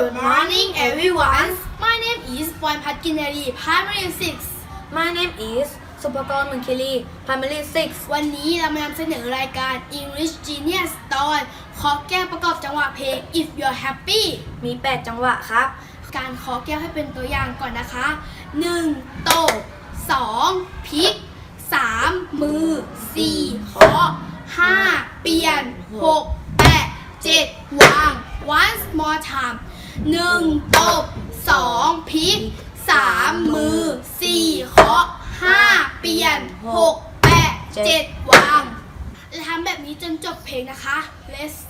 Good morning, everyone. My name is Pon Patkineri, Primary 6 My name is สุภกรมุนคิรี Primary 6 วันนี้เรามานำเสนอรายการ English Genius ตอนขอแก้วประกอบจังหวะเพลง If You're Happy มี 8 จังหวะครับ การขอแก้วให้เป็นตัวอย่างก่อนนะคะ 1. โตบ 2. พลิก 3. มือ 4. เคาะ 5. เปลี่ยน 6. แปะ 7. วาง once more time หนึ่งตบสองพลิก 3. มือสี่เคาะห้าเปลี่ยนหกแปะ 7. วางและทำแบบนี้จนจบเพลงนะคะ let's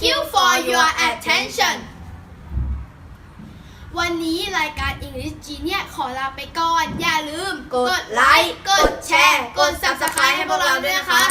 Thank you for your attention วันนี้รายการ English Genius ขอลาไปก่อน อย่าลืม กดไลค์ กดแชร์ กด Subscribe ให้พวกเราด้วยนะคะ